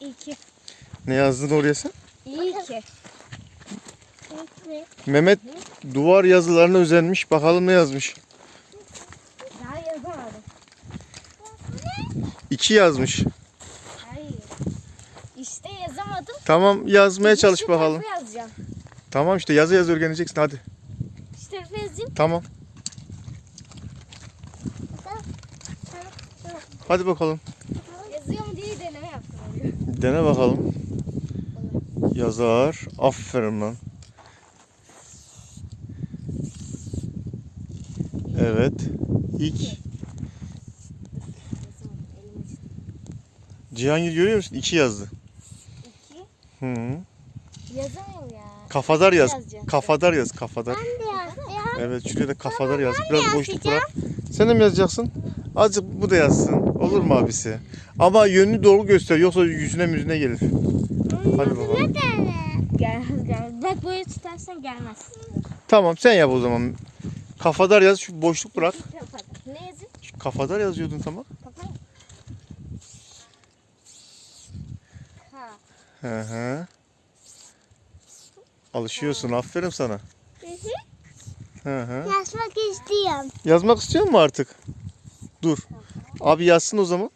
İki. Ne yazdın oraya sen? İyi ki. Mehmet duvar yazılarına özenmiş. Bakalım ne yazmış. Daha yazamadım. İki yazmış. Hayır. İşte yazamadım. Tamam yazmaya çalış Şu bakalım. tarafa yazacağım. Tamam işte yazı yazı öğreneceksin hadi. Şu tarafa yazayım. Tamam. Hadi bakalım. Deneme yaptım. Dene bakalım. Yazar. Aferin lan. Evet. İlk. Cihangir görüyor musun? İki yazdı. İki. Hı -hı. Yazamıyorum ya. Kafadar yaz. Yazacağım. Kafadar yaz. Kafadar. Ben de yazdım. Evet şuraya da kafadar yaz. Biraz boşluk bırak. Sen de mi yazacaksın? Azıcık bu da yazsın. Olur mu abisi? Ama yönünü doğru göster. Yoksa yüzüne müzüne gelir. Hadi bakalım. Gelmez gelmez. Bak böyle tutarsan gelmez. Tamam sen yap o zaman. Kafadar yaz. Şu boşluk bırak. Ne yazayım? Şu kafadar yazıyordun tamam. Hı hı. Alışıyorsun. Aferin sana. Hı hı. Yazmak istiyorum. Yazmak istiyor musun artık? Dur. Abi yazsın o zaman.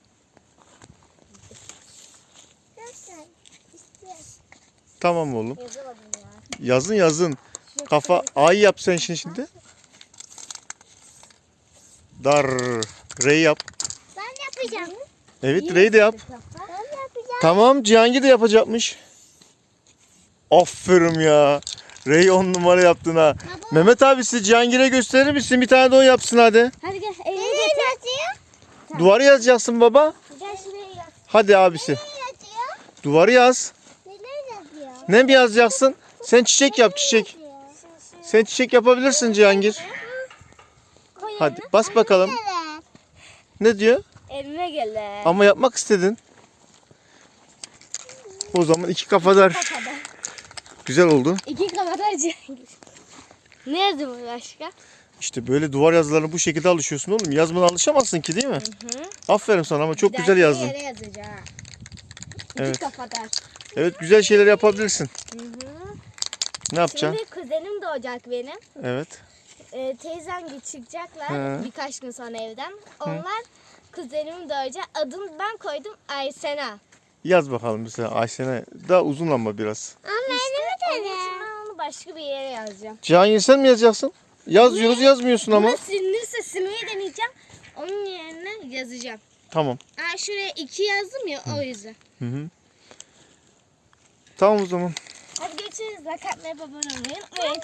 Tamam oğlum. Yazın yazın. Kafa ay yap sen şimdi şimdi. Dar. Rey yap. Ben yapacağım. Evet rey de yap. Tamam Cihangir de yapacakmış. Aferin ya. Rey on numara yaptın ha. Mehmet abi siz Cihangir'e gösterir misin? Bir tane de o yapsın hadi. Hadi Duvarı yazacaksın baba. Hadi abisi. Duvarı yaz. Ne mi yazacaksın? Sen çiçek yap çiçek. Sen çiçek yapabilirsin Cihangir. Hadi bas bakalım. Ne diyor? Eline gele. Ama yapmak istedin. O zaman iki kafadar. Kafada. Güzel oldu. İki kafada Cengiz. Ne yazıyor başka? İşte böyle duvar yazılarına bu şekilde alışıyorsun oğlum. Yazmana alışamazsın ki değil mi? Hı. Aferin sana ama çok Bir güzel yazdın. Yere yazacağım. Evet. İki kafadar. Evet güzel şeyler yapabilirsin. Hı hı. Ne yapacaksın? Şimdi kuzenim doğacak benim. Evet. Ee, teyzem çıkacaklar Hı. birkaç gün sonra evden. Onlar kuzenim doğacak. Adını ben koydum Aysena. Yaz bakalım mesela Ayşen'e. Daha uzun ama biraz. Ama işte onun için ben onu başka bir yere yazacağım. Cihangir sen mi yazacaksın? Yazıyoruz yazmıyorsun ama. Ama silinirse silmeyi deneyeceğim. Onun yerine yazacağım. Tamam. Aa, şuraya iki yazdım ya o yüzden. Hı hı. Tamam o zaman. Hadi görüşürüz. Like atmayı, abone olmayı unutmayın.